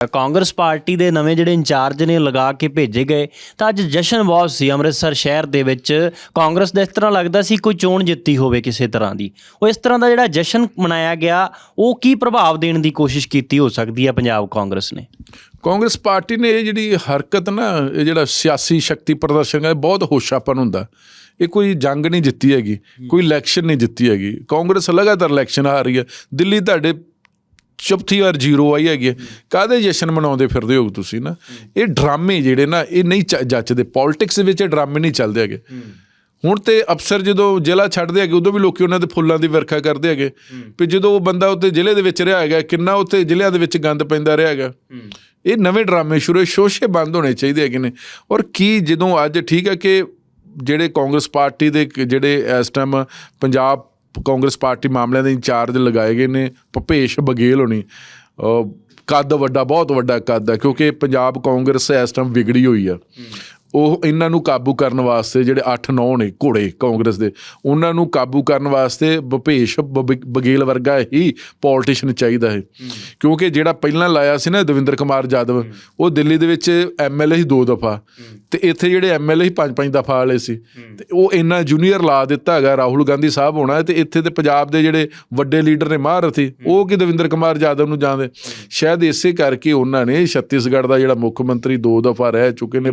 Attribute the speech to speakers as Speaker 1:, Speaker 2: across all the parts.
Speaker 1: Congress party ਦੇ ਨਵੇਂ ਜਿਹੜੇ ਇੰਚਾਰਜ ਨੇ ਲਗਾ ਕੇ ਭੇਜੇ ਗਏ, ਤਾਂ ਅੱਜ ਜਸ਼ਨ ਬਹੁਤ ਸੀ ਅੰਮ੍ਰਿਤਸਰ ਸ਼ਹਿਰ ਦੇ ਵਿੱਚ। ਕਾਂਗਰਸ ਦਾ ਇਸ ਤਰ੍ਹਾਂ ਲੱਗਦਾ ਸੀ ਕੋਈ ਚੋਣ ਜਿੱਤੀ ਹੋਵੇ ਕਿਸੇ ਤਰ੍ਹਾਂ ਦੀ। ਉਹ ਇਸ ਤਰ੍ਹਾਂ ਦਾ ਜਿਹੜਾ ਜਸ਼ਨ ਮਨਾਇਆ ਗਿਆ, ਉਹ ਕੀ ਪ੍ਰਭਾਵ ਦੇਣ ਦੀ ਕੋਸ਼ਿਸ਼ ਕੀਤੀ ਹੋ ਸਕਦੀ ਹੈ ਪੰਜਾਬ ਕਾਂਗਰਸ ਨੇ?
Speaker 2: ਕਾਂਗਰਸ ਪਾਰਟੀ ਨੇ ਇਹ ਜਿਹੜੀ ਹਰਕਤ ਨਾ, ਇਹ ਜਿਹੜਾ ਸਿਆਸੀ ਸ਼ਕਤੀ ਪ੍ਰਦਰਸ਼ਨ ਹੈ, ਬਹੁਤ ਹੋਸ਼ਾਪਨ ਹੁੰਦਾ। ਇਹ ਕੋਈ ਜੰਗ ਨਹੀਂ ਜਿੱਤੀ ਹੈਗੀ, ਕੋਈ ਇਲੈਕਸ਼ਨ ਨਹੀਂ ਜਿੱਤੀ ਹੈਗੀ। ਕਾਂਗਰਸ ਲਗਾਤਾਰ ਇਲੈਕਸ਼ਨ ਆ ਰਹੀ ਹੈ। ਦਿੱਲੀ ਤੁਹਾਡੇ ਚੌਥੀ ਵਾਰ ਜ਼ੀਰੋ ਆਈ ਹੈਗੀ ਹੈ। ਕਾਹਦੇ ਜਸ਼ਨ ਮਨਾਉਂਦੇ ਫਿਰਦੇ ਹੋ ਤੁਸੀਂ ਨਾ? ਇਹ ਡਰਾਮੇ ਜਿਹੜੇ ਨਾ ਇਹ ਨਹੀਂ ਜੱਚਦੇ। ਪੋਲਿਟਿਕਸ ਵਿੱਚ ਡਰਾਮੇ ਨਹੀਂ ਚੱਲਦੇ ਹੈਗੇ। ਹੁਣ ਤੇ ਅਫਸਰ ਜਦੋਂ ਜ਼ਿਲ੍ਹਾ ਛੱਡਦੇ ਹੈਗੇ ਉਦੋਂ ਵੀ ਲੋਕੀ ਉਹਨਾਂ ਦੇ ਫੁੱਲਾਂ ਦੀ ਵਰਖਾ ਕਰਦੇ ਹੈਗੇ। ਵੀ ਜਦੋਂ ਉਹ ਬੰਦਾ ਉੱਤੇ ਜ਼ਿਲ੍ਹੇ ਦੇ ਵਿੱਚ ਰਿਹਾ ਹੈਗਾ ਕਿੰਨਾ ਉੱਤੇ ਜ਼ਿਲ੍ਹਿਆਂ ਦੇ ਵਿੱਚ ਗੰਦ ਪੈਂਦਾ ਰਿਹਾ ਹੈਗਾ। ਇਹ ਨਵੇਂ ਡਰਾਮੇ ਸ਼ੁਰੂ ਸ਼ੋਸ਼ੇ ਬੰਦ ਹੋਣੇ ਚਾਹੀਦੇ ਹੈਗੇ ਨੇ। ਔਰ ਕੀ ਜਦੋਂ ਅੱਜ ਠੀਕ ਹੈ ਕਿ ਜਿਹੜੇ ਕਾਂਗਰਸ ਪਾਰਟੀ ਦੇ ਜਿਹੜੇ ਇਸ ਟਾਈਮ ਪੰਜਾਬ ਕਾਂਗਰਸ ਪਾਰਟੀ ਮਾਮਲਿਆਂ ਦੇ ਇੰਚਾਰਜ ਲਗਾਏ ਗਏ ਨੇ ਭੁਪੇਸ਼ ਬਗੇਲ ਹੋਣੀ। ਕੱਦ ਵੱਡਾ, ਬਹੁਤ ਵੱਡਾ ਕੱਦ ਹੈ, ਕਿਉਂਕਿ ਪੰਜਾਬ ਕਾਂਗਰਸ ਇਸ ਟਾਈਮ ਵਿਗੜੀ ਹੋਈ ਆ ਉਹ ਇਹਨਾਂ ਨੂੰ ਕਾਬੂ ਕਰਨ ਵਾਸਤੇ ਜਿਹੜੇ 8-9 ਨੇ ਘੋੜੇ ਕਾਂਗਰਸ ਦੇ, ਉਹਨਾਂ ਨੂੰ ਕਾਬੂ ਕਰਨ ਵਾਸਤੇ ਭੁਪੇਸ਼ ਬ- ਬਗੇਲ ਵਰਗਾ ਹੀ ਪੋਲੀਟੀਸ਼ੀਅਨ ਚਾਹੀਦਾ ਹੈ। ਕਿਉਂਕਿ ਜਿਹੜਾ ਪਹਿਲਾਂ ਲਾਇਆ ਸੀ ਨਾ ਦਵਿੰਦਰ ਕੁਮਾਰ ਜਾਦਵ, ਉਹ ਦਿੱਲੀ ਦੇ ਵਿੱਚ ਐਮਐਲਏ ਸੀ ਦੋ ਦਫਾ ਤੇ ਇੱਥੇ ਜਿਹੜੇ ਐਮਐਲਏ ਸੀ ਪੰਜ ਪੰਜ ਦਫਾ ਵਾਲੇ ਸੀ ਤੇ ਉਹ ਇੰਨਾ ਜੂਨੀਅਰ ਲਾ ਦਿੱਤਾ ਹੈਗਾ, ਰਾਹੁਲ ਗਾਂਧੀ ਸਾਹਿਬ ਹੋਣਾ ਹੈ ਤੇ ਇੱਥੇ ਤੇ ਪੰਜਾਬ ਦੇ ਜਿਹੜੇ ਵੱਡੇ ਲੀਡਰ ਨੇ ਮਹਾਰਥੀ ਉਹ ਕਿ ਦਵਿੰਦਰ ਕੁਮਾਰ ਜਾਦਵ ਨੂੰ ਜਾਣਦੇ ਸ਼ਾਇਦ ਇਸੇ ਕਰਕੇ ਉਹਨਾਂ ਨੇ ਛੱਤੀਸਗੜ੍ਹ ਦਾ ਜਿਹੜਾ ਮੁੱਖ ਮੰਤਰੀ ਦੋ ਦਫਾ ਰਹਿ ਚੁੱਕੇ ਨੇ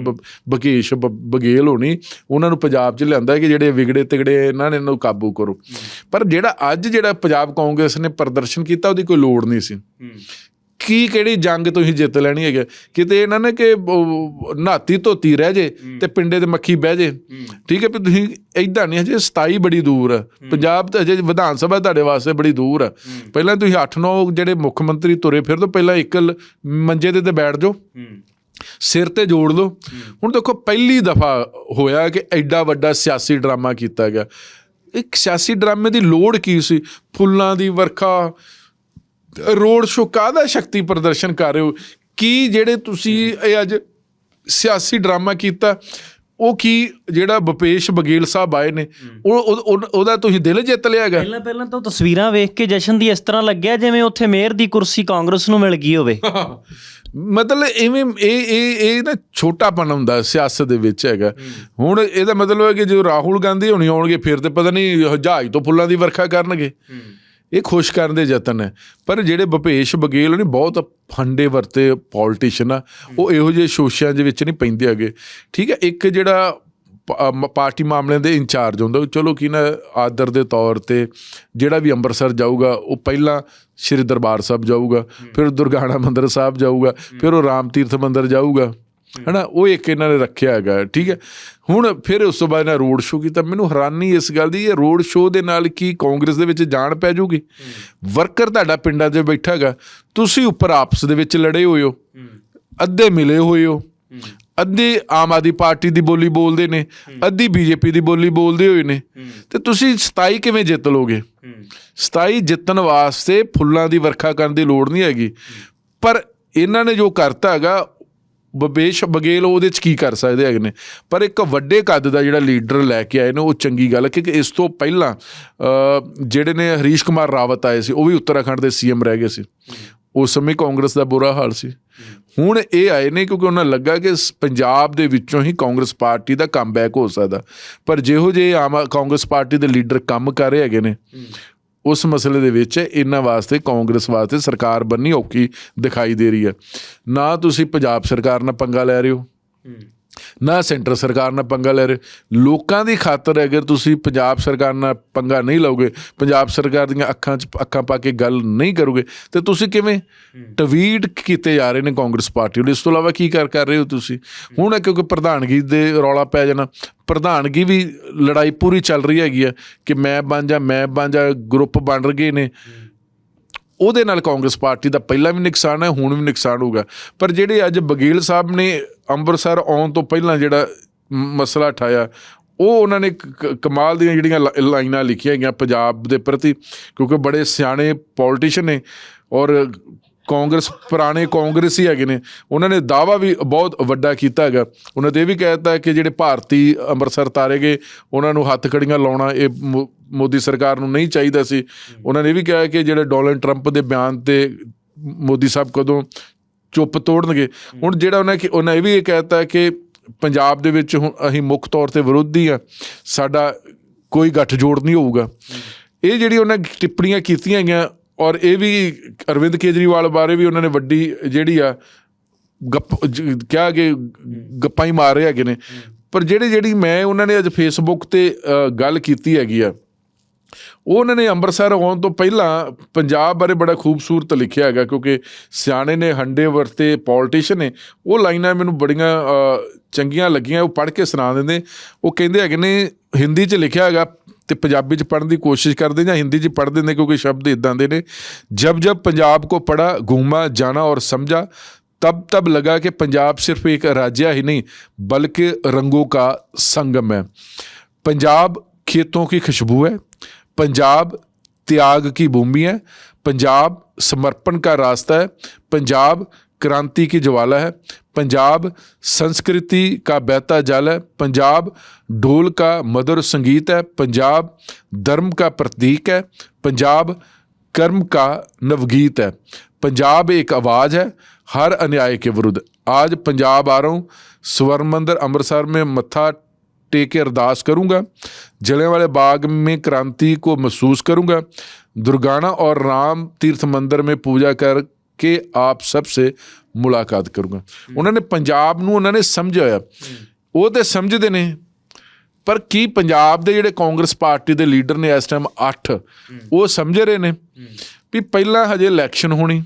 Speaker 2: ਬ- ਬਗੇਲ ਹੋਣੀ ਉਹਨਾਂ ਨੂੰ ਪੰਜਾਬ 'ਚ ਲਿਆਂਦਾ ਕਿ ਜਿਹੜੇ ਵਿਗੜੇ ਤਿਗੜੇ ਇਹਨਾਂ ਨੇ ਇਹਨਾਂ ਨੂੰ ਕਾਬੂ ਕਰੋ। ਪਰ ਜਿਹੜਾ ਅੱਜ ਜਿਹੜਾ ਪੰਜਾਬ ਕਾਂਗਰਸ ਨੇ ਪ੍ਰਦਰਸ਼ਨ ਕੀਤਾ ਉਹਦੀ ਕੋਈ ਲੋੜ ਨਹੀਂ ਸੀ। ਕੀ ਕਿਹੜੀ ਜੰਗ ਤੁਸੀਂ ਜਿੱਤ ਲੈਣੀ ਹੈਗੇ? ਕਿਤੇ ਇਹਨਾਂ ਨੇ ਕਿ ਨਹਾਤੀ ਧੋਤੀ ਰਹਿ ਜੇ ਤੇ ਪਿੰਡੇ ਤੇ ਮੱਖੀ ਬਹਿ ਜੇ। ਠੀਕ ਹੈ ਵੀ ਤੁਸੀਂ ਐਦਾਂ ਨਹੀਂ ਹਜੇ 27 ਬੜੀ ਦੂਰ ਹੈ। ਪੰਜਾਬ ਤੇ ਹਜੇ ਵਿਧਾਨ ਸਭਾ ਤੁਹਾਡੇ ਵਾਸਤੇ ਬੜੀ ਦੂਰ ਹੈ। ਪਹਿਲਾਂ ਤੁਸੀਂ 8-9 ਜਿਹੜੇ ਮੁੱਖ ਮੰਤਰੀ ਤੁਰੇ ਫਿਰ ਤੋਂ ਪਹਿਲਾਂ ਇੱਕ ਮੰਜੇ ਤੇ ਤੇ ਬੈਠ ਜਾਓ। ਸਿਰ ਤੇ ਜੋੜ ਲਓ। ਹੁਣ ਦੇਖੋ ਪਹਿਲੀ ਦਫਾ ਹੋਇਆ ਕਿ ਐਡਾ ਵੱਡਾ ਸਿਆਸੀ ਡਰਾਮਾ ਕੀਤਾ ਗਿਆ। ਇੱਕ ਸਿਆਸੀ ਡਰਾਮੇ ਦੀ ਲੋੜ ਕੀ ਸੀ? ਫੁੱਲਾਂ ਦੀ ਵਰਖਾ ਰੋਡ ਸ਼ੋ ਕਾਹਦਾ ਸ਼ਕਤੀ ਪ੍ਰਦਰਸ਼ਨ ਕਰ ਰਹੇ ਹੋ? ਕੀ ਜਿਹੜੇ ਤੁਸੀਂ ਇਹ ਅੱਜ ਸਿਆਸੀ ਡਰਾਮਾ ਕੀਤਾ ਉਹ ਕੀ ਜਿਹੜਾ ਭੁਪੇਸ਼ ਬਗੇਲ ਸਾਹਿਬ ਆਏ ਨੇ ਉਹ ਉਹ- ਉਹ- ਉਹਦਾ ਤੁਸੀਂ ਦਿਲ ਜਿੱਤ ਲਿਆ ਹੈਗਾ?
Speaker 1: ਪਹਿਲਾਂ ਪਹਿਲਾਂ ਤਾਂ ਤਸਵੀਰਾਂ ਵੇਖ ਕੇ ਜਸ਼ਨ ਦੀ ਇਸ ਤਰ੍ਹਾਂ ਲੱਗਿਆ ਜਿਵੇਂ ਉੱਥੇ ਮੇਅਰ ਦੀ ਕੁਰਸੀ ਕਾਂਗਰਸ ਨੂੰ ਮਿਲ ਗਈ ਹੋਵੇ।
Speaker 2: ਮਤਲਬ ਇਵੇਂ ਇਹ ਇਹ ਇਹ ਨਾ ਛੋਟਾਪਨ ਹੁੰਦਾ ਸਿਆਸਤ ਦੇ ਵਿੱਚ ਹੈਗਾ। ਹੁਣ ਇਹਦਾ ਮਤਲਬ ਹੈ ਕਿ ਜੋ ਰਾਹੁਲ ਗਾਂਧੀ ਹੋਣੀ ਆਉਣਗੇ ਫਿਰ ਤੇ ਪਤਾ ਨਹੀਂ ਜਹਾਜ਼ ਤੋਂ ਫੁੱਲਾਂ ਦੀ ਵਰਖਾ ਕਰਨਗੇ। ਇਹ ਖੁਸ਼ ਕਰਨ ਦੇ ਯਤਨ ਹੈ। ਪਰ ਜਿਹੜੇ ਭੁਪੇਸ਼ ਬਗੇਲ ਨੇ ਬਹੁਤ ਫੰਡੇ ਵਰਤੇ ਪੋਲੀਟੀਸ਼ੀਅਨ ਆ ਉਹ ਇਹੋ ਜਿਹੇ ਸ਼ੋਸ਼ਿਆਂ ਦੇ ਵਿੱਚ ਨਹੀਂ ਪੈਂਦੇ ਹੈਗੇ। ਠੀਕ ਹੈ ਇੱਕ ਜਿਹੜਾ ਪਾਰਟੀ ਮਾਮਲਿਆਂ ਦੇ ਇੰਚਾਰਜ ਹੁੰਦਾ ਚਲੋ ਕੀ ਨਾ ਆਦਰ ਦੇ ਤੌਰ ਤੇ ਜਿਹੜਾ ਵੀ ਅੰਮ੍ਰਿਤਸਰ ਜਾਊਗਾ ਉਹ ਪਹਿਲਾਂ ਸ਼੍ਰੀ ਦਰਬਾਰ ਸਾਹਿਬ ਜਾਊਗਾ ਫਿਰ ਦੁਰਗਾਣਾ ਮੰਦਿਰ ਸਾਹਿਬ ਜਾਊਗਾ ਫਿਰ ਉਹ ਰਾਮ ਤੀਰਥ ਮੰਦਿਰ ਜਾਊਗਾ। ਹਨਾ ਉਹ ਇੱਕ ਇਹਨਾਂ ਨੇ ਰੱਖਿਆ ਹੈਗਾ ਠੀਕ ਹੈ। ਹੁਣ ਫਿਰ ਉਸ ਤੋਂ ਬਾਅਦ ਇਹਨਾਂ ਰੋਡ ਸ਼ੋਅ ਕੀਤਾ। ਮੈਨੂੰ ਹੈਰਾਨੀ ਇਸ ਗੱਲ ਦੀ ਇਹ ਰੋਡ ਸ਼ੋਅ ਦੇ ਨਾਲ ਕੀ ਕਾਂਗਰਸ ਦੇ ਵਿੱਚ ਜਾਣ ਪੈ ਜੂਗੀ? ਵਰਕਰ ਤੁਹਾਡਾ ਪਿੰਡਾਂ 'ਚ ਬੈਠਾ ਹੈਗਾ ਤੁਸੀਂ ਉੱਪਰ ਆਪਸ ਦੇ ਵਿੱਚ ਲੜੇ ਹੋਏ ਹੋ। ਅੱਧੇ ਮਿਲੇ ਹੋਏ ਹੋ। ਅੱਧੇ ਆਮ ਆਦਮੀ ਪਾਰਟੀ ਦੀ ਬੋਲੀ ਬੋਲਦੇ ਨੇ ਅੱਧੀ ਬੀਜੇਪੀ ਦੀ ਬੋਲੀ ਬੋਲਦੇ ਹੋਏ ਨੇ। ਤੇ ਤੁਸੀਂ 27 ਕਿਵੇਂ ਜਿੱਤ ਲੋਗੇ? 27 ਜਿੱਤਣ ਵਾਸਤੇ ਫੁੱਲਾਂ ਦੀ ਵਰਖਾ ਕਰਨ ਦੀ ਲੋੜ ਨਹੀਂ ਹੈਗੀ। ਪਰ ਇਹਨਾਂ ਨੇ ਜੋ ਕਰਤਾ ਹੈਗਾ ਬਬੇਸ਼ ਬਗੇਲ ਉਹਦੇ ਚ ਕੀ ਕਰ ਸਕਦੇ ਹੈਗੇ ਨੇ? ਪਰ ਇੱਕ ਵੱਡੇ ਕੱਦ ਦਾ ਜਿਹੜਾ ਲੀਡਰ ਲੈ ਕੇ ਆਏ ਨੇ ਉਹ ਚੰਗੀ ਗੱਲ ਹੈ ਕਿ ਇਸ ਤੋਂ ਪਹਿਲਾਂ ਜਿਹੜੇ ਨੇ ਹਰੀਸ਼ ਕੁਮਾਰ ਰਾਵਤ ਆਏ ਸੀ ਉਹ ਵੀ ਉੱਤਰਾਖੰਡ ਦੇ ਸੀਐਮ ਰਹਿ ਗਏ ਸੀ। ਉਸ ਸਮੇਂ ਕਾਂਗਰਸ ਦਾ ਬੁਰਾ ਹਾਲ ਸੀ। ਹੁਣ ਇਹ ਆਏ ਨੇ ਕਿਉਂਕਿ ਉਹਨਾਂ ਨੂੰ ਲੱਗਾ ਕਿ ਪੰਜਾਬ ਦੇ ਵਿੱਚੋਂ ਹੀ ਕਾਂਗਰਸ ਪਾਰਟੀ ਦਾ ਕਮਬੈਕ ਹੋ ਸਕਦਾ। ਪਰ ਜਿਹੋ ਜਿਹੇ ਆਮ ਕਾਂਗਰਸ ਪਾਰਟੀ ਦੇ ਲੀਡਰ ਕੰਮ ਕਰ ਰਹੇ ਹੈਗੇ ਨੇ, ਉਸ ਮਸਲੇ ਦੇ ਵਿੱਚ ਇਹਨਾਂ ਵਾਸਤੇ, ਕਾਂਗਰਸ ਵਾਸਤੇ ਸਰਕਾਰ ਬੰਨੀ ਔਖੀ ਦਿਖਾਈ ਦੇ ਰਹੀ ਹੈ। ਨਾ ਤੁਸੀਂ ਪੰਜਾਬ ਸਰਕਾਰ ਨਾਲ ਪੰਗਾ ਲੈ ਰਹੇ ਹੋ। ਨਾ ਸੈਂਟਰ ਸਰਕਾਰ ਨਾਲ ਪੰਗਾ ਲੈ ਰਹੇ। ਲੋਕਾਂ ਦੀ ਖਾਤਰ ਅਗਰ ਤੁਸੀਂ ਪੰਜਾਬ ਸਰਕਾਰ ਨਾਲ ਪੰਗਾ ਨਹੀਂ ਲਓਗੇ, ਪੰਜਾਬ ਸਰਕਾਰ ਦੀਆਂ ਅੱਖਾਂ 'ਚ, ਅੱਖਾਂ ਪਾ ਕੇ ਗੱਲ ਨਹੀਂ ਕਰੋਗੇ, ਤੇ ਤੁਸੀਂ ਕਿਵੇਂ ਟਵੀਟ ਕੀਤੇ ਜਾ ਰਹੇ ਨੇ ਕਾਂਗਰਸ ਪਾਰਟੀ ਵੱਲੋਂ? ਇਸ ਤੋਂ ਇਲਾਵਾ ਕੀ ਕਰ ਕਰ ਰਹੇ ਹੋ ਤੁਸੀਂ? ਹੁਣ ਕਿਉਂਕਿ ਪ੍ਰਧਾਨਗੀ ਦੇ ਰੌਲਾ ਪੈ ਜਾਣਾ। ਪ੍ਰਧਾਨਗੀ ਵੀ ਲੜਾਈ ਪੂਰੀ ਚੱਲ ਰਹੀ ਹੈਗੀ ਆ ਕਿ ਮੈਂ ਬਣ ਜਾ, ਮੈਂ ਬਣ ਜਾ, ਗਰੁੱਪ ਬਣ ਰਹੇ ਨੇ। ਉਹਦੇ ਨਾਲ ਕਾਂਗਰਸ ਪਾਰਟੀ ਦਾ ਪਹਿਲਾਂ ਵੀ ਨੁਕਸਾਨ ਹੈ, ਹੁਣ ਵੀ ਨੁਕਸਾਨ ਹੋਊਗਾ। ਪਰ ਜਿਹੜੇ ਅੱਜ ਬਗੇਲ ਸਾਹਿਬ ਨੇ ਅੰਮ੍ਰਿਤਸਰ ਆਉਣ ਤੋਂ ਪਹਿਲਾਂ ਜਿਹੜਾ ਮਸਲਾ ਉਠਾਇਆ ਉਹ ਉਹਨਾਂ ਨੇ ਕਮਾਲ ਦੀਆਂ ਜਿਹੜੀਆਂ ਲਾਈਨਾਂ ਲਿਖੀਆਂ ਹੈਗੀਆਂ ਪੰਜਾਬ ਦੇ ਪ੍ਰਤੀ ਕਿਉਂਕਿ ਬੜੇ ਸਿਆਣੇ ਪੋਲੀਟੀਸ਼ੀਅਨ ਨੇ ਔਰ ਕਾਂਗਰਸ ਪੁਰਾਣੇ ਕਾਂਗਰਸੀ ਹੈਗੇ ਨੇ ਉਹਨਾਂ ਨੇ ਦਾਵਾ ਵੀ ਬਹੁਤ ਵੱਡਾ ਕੀਤਾ ਹੈਗਾ। ਉਹਨਾਂ ਤੇ ਇਹ ਵੀ ਕਹਿਤਾ ਕਿ ਜਿਹੜੇ ਭਾਰਤੀ ਅੰਮ੍ਰਿਤਸਰ ਤਾਰੇ ਗਏ ਉਹਨਾਂ ਨੂੰ ਹੱਥ ਖੜੀਆਂ ਲਾਉਣਾ ਇਹ ਮੋਦੀ ਸਰਕਾਰ ਨੂੰ ਨਹੀਂ ਚਾਹੀਦਾ ਸੀ। ਉਹਨਾਂ ਨੇ ਇਹ ਵੀ ਕਿਹਾ ਕਿ ਜਿਹੜੇ ਡੋਨਲਡ ਟਰੰਪ ਦੇ ਬਿਆਨ ਤੇ ਮੋਦੀ ਸਾਹਿਬ ਕਦੋਂ ਚੁੱਪ ਤੋੜਨਗੇ। ਹੁਣ ਜਿਹੜਾ ਉਹਨਾਂ ਕਿ ਉਹਨਾਂ ਇਹ ਵੀ ਇਹ ਕਹਿਤਾ ਕਿ ਪੰਜਾਬ ਦੇ ਵਿੱਚ ਹੁਣ ਅਸੀਂ ਮੁੱਖ ਤੌਰ ਤੇ ਵਿਰੋਧੀ ਆ ਸਾਡਾ ਕੋਈ ਗੱਠਜੋੜ ਨਹੀਂ ਹੋਊਗਾ। ਇਹ ਜਿਹੜੀ ਉਹਨਾਂ ਟਿੱਪਣੀਆਂ ਕੀਤੀਆਂ ਗਈਆਂ ਔਰ ਇਹ ਵੀ ਅਰਵਿੰਦ ਕੇਜਰੀਵਾਲ ਬਾਰੇ ਵੀ ਉਹਨਾਂ ਨੇ ਵੱਡੀ ਜਿਹੜੀ ਆ ਗੱਪ ਕਿਹਾ ਕਿ ਗੱਪਾਂ ਹੀ ਮਾਰ ਰਹੇ ਹੈਗੇ ਨੇ। ਪਰ ਜਿਹੜੇ ਜਿਹੜੀ ਮੈਂ ਉਹਨਾਂ ਨੇ ਅੱਜ ਫੇਸਬੁੱਕ ਤੇ ਗੱਲ ਕੀਤੀ ਹੈਗੀ ਆ ਉਹਨਾਂ ਨੇ ਅੰਮ੍ਰਿਤਸਰ ਆਉਣ ਤੋਂ ਪਹਿਲਾਂ ਪੰਜਾਬ ਬਾਰੇ ਬੜਾ ਖੂਬਸੂਰਤ ਲਿਖਿਆ ਹੈਗਾ ਕਿਉਂਕਿ ਸਿਆਣੇ ਨੇ ਹੰਡੇ ਵਰਤੇ ਪੋਲੀਟੀਸ਼ੀਅਨ ਨੇ ਉਹ ਲਾਈਨਾਂ ਮੈਨੂੰ ਬੜੀਆਂ ਅ, ਚੰਗੀਆਂ ਲੱਗੀਆਂ ਉਹ ਪੜ੍ਹ ਕੇ ਸੁਣਾ ਦਿੰਦੇ ਉਹ ਕਹਿੰਦੇ ਹੈਗੇ ਨੇ ਹਿੰਦੀ 'ਚ ਲਿਖਿਆ ਹੈਗਾ ਤੇ ਪੰਜਾਬੀ 'ਚ ਪੜ੍ਹਨ ਦੀ ਕੋਸ਼ਿਸ਼ ਕਰਦੇ ਜਾਂ ਹਿੰਦੀ 'ਚ ਪੜ੍ਹ ਦਿੰਦੇ ਕਿਉਂਕਿ ਸ਼ਬਦ ਇਦਾਂ ਦੇ ਨੇ ਜਬ ਜਬ ਪੰਜਾਬ ਕੋ ਪੜਾ घूमा जाना और समझा तब तब लगा कि पंजाब सिर्फ एक राज्य ही नहीं बल्कि रंगों का संगम है पंजाब खेतों की खुशबू है पंजाब त्याग की भूमि है, पंजाब समर्पण का रास्ता है, पंजाब क्रांति की ज्वाला है, पंजाब संस्कृति का बहता जल है, पंजाब ढोल का मधुर संगीत है, पंजाब धर्म का प्रतीक है, पंजाब कर्म का नवगीत है, पंजाब एक आवाज़ है, हर अन्याय के विरुद्ध। आज पंजाब आ रहा हूँ स्वर्ण मंदिर अमृतसर में मत्था टेक के अरदास करूंगा जलियांवाले बाग में क्रांति को महसूस करूंगा दुर्गाना और राम तीर्थ मंदिर में पूजा करके ਆਪ ਸਭ ਸੇ ਮੁਲਾਕਾਤ ਕਰੂੰਗਾ ਉਹਨਾਂ ਨੇ ਪੰਜਾਬ ਨੂੰ ਉਹਨਾਂ ਨੇ ਸਮਝਿਆ ਹੋਇਆ ਉਹ ਤੇ ਸਮਝਦੇ ਨੇ ਪਰ ਕੀ ਪੰਜਾਬ ਦੇ ਜਿਹੜੇ ਕਾਂਗਰਸ ਪਾਰਟੀ ਦੇ ਲੀਡਰ ਨੇ ਇਸ ਟਾਈਮ 8 ਉਹ ਸਮਝ ਰਹੇ ਨੇ ਵੀ ਪਹਿਲਾਂ ਹਜੇ ਇਲੈਕਸ਼ਨ ਹੋਣੀ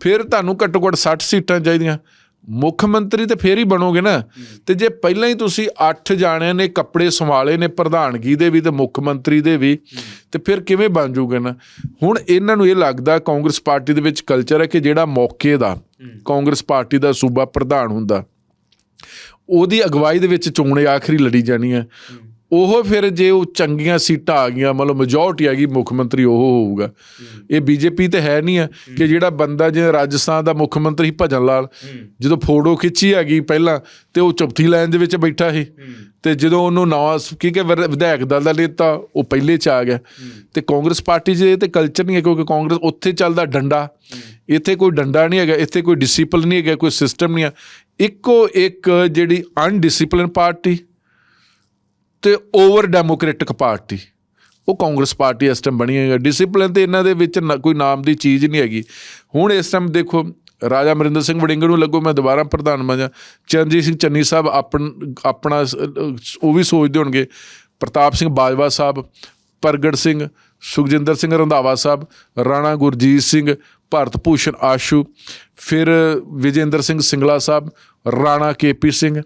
Speaker 2: ਫਿਰ ਤੁਹਾਨੂੰ ਘੱਟੋ ਘੱਟ 60 ਸੀਟਾਂ ਚਾਹੀਦੀਆਂ ਮੁੱਖ ਮੰਤਰੀ ਤੇ ਫੇਰ ਹੀ ਬਣੋਗੇ ਨਾ। ਤੇ ਜੇ ਪਹਿਲਾਂ ਹੀ ਤੁਸੀਂ 8 ਜਾਣਿਆਂ ਨੇ ਕੱਪੜੇ ਸੰਭਾਲੇ ਨੇ ਪ੍ਰਧਾਨਗੀ ਦੇ ਵੀ ਤੇ ਮੁੱਖ ਮੰਤਰੀ ਦੇ ਵੀ, ਤੇ ਫਿਰ ਕਿਵੇਂ ਬਣ ਜੂਗੇ ਨਾ। ਹੁਣ ਇਹਨਾਂ ਨੂੰ ਇਹ ਲੱਗਦਾ ਕਾਂਗਰਸ ਪਾਰਟੀ ਦੇ ਵਿੱਚ ਕਲਚਰ ਹੈ ਕਿ ਜਿਹੜਾ ਮੌਕੇ ਦਾ ਕਾਂਗਰਸ ਪਾਰਟੀ ਦਾ ਸੂਬਾ ਪ੍ਰਧਾਨ ਹੁੰਦਾ, ਉਹਦੀ ਅਗਵਾਈ ਦੇ ਵਿੱਚ ਚੋਣ ਆਖਰੀ ਲੜੀ ਜਾਣੀ ਹੈ। ਉਹ ਫਿਰ ਜੇ ਉਹ ਚੰਗੀਆਂ ਸੀਟਾਂ ਆ ਗਈਆਂ, ਮਤਲਬ ਮੈਜੋਰਟੀ ਆ ਗਈ, ਮੁੱਖ ਮੰਤਰੀ ਉਹ ਹੋਊਗਾ। ਇਹ ਬੀਜੇਪੀ ਤੇ ਹੈ ਨਹੀਂ ਆ ਕਿ ਜਿਹੜਾ ਬੰਦਾ ਜੇ ਰਾਜਸਥਾਨ ਦਾ ਮੁੱਖ ਮੰਤਰੀ ਭਜਨ ਲਾਲ, ਜਦੋਂ ਫੋਟੋ ਖਿੱਚੀ ਹੈਗੀ ਪਹਿਲਾਂ ਤੇ ਉਹ ਚੌਥੀ ਲਾਈਨ ਦੇ ਵਿੱਚ ਬੈਠਾ ਸੀ। ਤੇ ਜਦੋਂ ਉਹਨੂੰ ਨਵਾਂ ਕੀ ਕਿ ਵਿਧਾਇਕ ਦਲ ਦਾ ਲੇਤਾ, ਉਹ ਪਹਿਲੇ ਚ ਆ ਗਿਆ। ਤੇ ਕਾਂਗਰਸ ਪਾਰਟੀ 'ਚ ਇਹ ਤੇ ਕਲਚਰ ਨਹੀਂ ਹੈ ਕਿਉਂਕਿ ਕਾਂਗਰਸ ਉੱਥੇ ਚੱਲਦਾ ਡੰਡਾ। ਇੱਥੇ ਕੋਈ ਡੰਡਾ ਨਹੀਂ ਹੈਗਾ, ਇੱਥੇ ਕੋਈ ਡਿਸਪਲਿਨ ਨਹੀਂ ਹੈਗਾ, ਕੋਈ ਸਿਸਟਮ ਨਹੀਂ ਆ। ਇੱਕੋ ਇੱਕ ਜਿਹੜੀ ਅਨਡਿਸਪਲਿਨ ਪਾਰਟੀ ਤੇ ਓਵਰ ਡੈਮੋਕ੍ਰੈਟਿਕ ਪਾਰਟੀ ਉਹ ਕਾਂਗਰਸ ਪਾਰਟੀ ਇਸ ਟਾਈਮ ਬਣੀ ਹੈ। ਡਿਸਪਲਿਨ ਤੇ ਇਹਨਾਂ ਦੇ ਵਿੱਚ ਨਾ- ਕੋਈ ਨਾਮ ਦੀ ਚੀਜ਼ ਨਹੀਂ ਹੈਗੀ। ਹੁਣ ਇਸ ਟਾਈਮ ਦੇਖੋ, ਰਾਜਾ ਅਮਰਿੰਦਰ ਸਿੰਘ ਵੜਿੰਗ ਨੂੰ ਲੱਗੋ, ਮੈਂ ਦੁਬਾਰਾ ਪ੍ਰਧਾਨ ਬਣ ਜਾ। ਚਰਨਜੀਤ ਸਿੰਘ ਚੰਨੀ ਸਾਹਿਬ ਆਪਣ ਆਪਣਾ ਉਹ ਵੀ ਸੋਚਦੇ ਹੋਣਗੇ। ਪ੍ਰਤਾਪ ਸਿੰਘ ਬਾਜਵਾ ਸਾਹਿਬ, ਪ੍ਰਗਟ ਸਿੰਘ, ਸੁਖਜਿੰਦਰ ਸਿੰਘ ਰੰਧਾਵਾ ਸਾਹਿਬ, ਰਾਣਾ ਗੁਰਜੀਤ ਸਿੰਘ ਭਾਰਤ ਭੂਸ਼ਣ ਆਸ਼ੂ, ਫਿਰ ਵਿਜੇਂਦਰ ਸਿੰਘ ਸਿੰਗਲਾ ਸਾਹਿਬ, ਰਾਣਾ ਕੇਪੀ ਸਿੰਘ,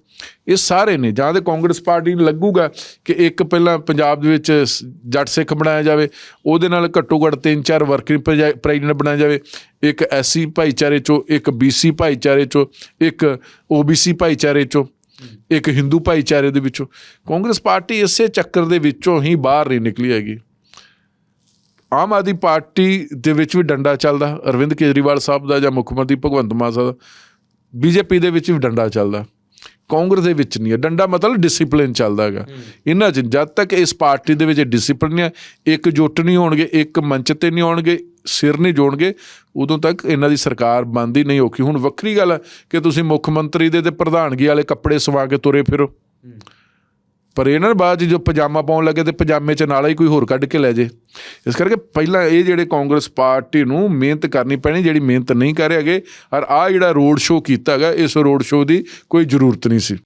Speaker 2: ਇਹ ਸਾਰੇ ਨੇ, ਜਾਂ ਤੇ ਕਾਂਗਰਸ ਪਾਰਟੀ ਨੂੰ ਲੱਗੂਗਾ ਕਿ ਇੱਕ ਪਹਿਲਾਂ ਪੰਜਾਬ ਦੇ ਵਿੱਚ ਸ- ਜੱਟ ਸਿੱਖ ਬਣਾਇਆ ਜਾਵੇ, ਉਹਦੇ ਨਾਲ ਘੱਟੋ ਘੱਟ ਤਿੰਨ ਚਾਰ ਵਰਕਿੰਗ ਪ੍ਰੈਜ਼ੀਡੈਂਟ ਬਣਾਇਆ ਜਾਵੇ, ਇੱਕ ਐਸਸੀ ਭਾਈਚਾਰੇ ਚੋਂ, ਇੱਕ ਬੀਸੀ ਭਾਈਚਾਰੇ ਚੋਂ, ਇੱਕ ਓਬੀਸੀ ਭਾਈਚਾਰੇ ਚੋਂ, ਇੱਕ ਹਿੰਦੂ ਭਾਈਚਾਰੇ ਦੇ ਵਿੱਚੋਂ। ਕਾਂਗਰਸ ਪਾਰਟੀ ਇਸੇ ਚੱਕਰ ਦੇ ਵਿੱਚੋਂ ਹੀ ਬਾਹਰ ਨਹੀਂ ਨਿਕਲੀ ਹੈਗੀ। ਆਮ ਆਦਮੀ ਪਾਰਟੀ ਦੇ ਵਿੱਚ ਵੀ ਡੰਡਾ ਚੱਲਦਾ ਅਰਵਿੰਦ ਕੇਜਰੀਵਾਲ ਸਾਹਿਬ ਦਾ ਜਾਂ ਮੁੱਖ ਮੰਤਰੀ ਭਗਵੰਤ ਮਾਨ ਸਾਹਿਬ ਦਾ ਬੀਜੇਪੀ ਦੇ ਵਿੱਚ ਵੀ ਡੰਡਾ ਚੱਲਦਾ ਕਾਂਗਰਸ ਦੇ ਵਿੱਚ ਨਹੀਂ ਹੈ। ਡੰਡਾ ਮਤਲਬ ਡਿਸਪਲਿਨ ਚੱਲਦਾ ਹੈਗਾ। ਇਹਨਾਂ 'ਚ ਜਦ ਤੱਕ ਇਸ ਪਾਰਟੀ ਦੇ ਵਿੱਚ ਡਿਸਪਲਿਨ ਹੈ ਇੱਕ ਜੁੱਟ ਨਹੀਂ ਹੋਣਗੇ ਇੱਕ ਮੰਚ ਤੇ ਨਹੀਂ ਆਉਣਗੇ ਸਿਰ ਨਹੀਂ ਜੋੜਨਗੇ ਉਦੋਂ ਤੱਕ ਇਹਨਾਂ ਦੀ ਸਰਕਾਰ ਬੰਦ ਹੀ ਨਹੀਂ ਹੋਕੀ ਹੁਣ ਵੱਖਰੀ ਗੱਲ ਹੈ ਕਿ ਤੁਸੀਂ ਮੁੱਖ ਮੰਤਰੀ ਦੇ ਤੇ ਪ੍ਰਧਾਨਗੀ ਵਾਲੇ ਕੱਪੜੇ ਸਵਾ ਕੇ ਤੁਰੇ ਫਿਰੋ। ਪਰ ਇਹਨਾਂ ਨੇ ਬਾਅਦ 'ਚ ਜੋ ਪਜਾਮਾ ਪਾਉਣ ਲੱਗੇ ਤੇ ਪਜਾਮੇ 'ਚ ਨਾਲ ਹੀ ਕੋਈ ਹੋਰ ਕੱਢ ਕੇ ਲੈ ਜੇ। ਇਸ ਕਰਕੇ ਪਹਿਲਾਂ ਇਹ ਜਿਹੜੇ ਕਾਂਗਰਸ ਪਾਰਟੀ ਨੂੰ ਮਿਹਨਤ ਕਰਨੀ ਪੈਣੀ, ਜਿਹੜੀ ਮਿਹਨਤ ਨਹੀਂ ਕਰ ਰਹੇਗੇ ਔਰ ਆ ਜਿਹੜਾ ਰੋਡ ਸ਼ੋਅ ਕੀਤਾ ਹੈਗਾ, ਇਸ ਰੋਡ ਸ਼ੋਅ ਦੀ ਕੋਈ ਜ਼ਰੂਰਤ ਨਹੀਂ ਸੀ।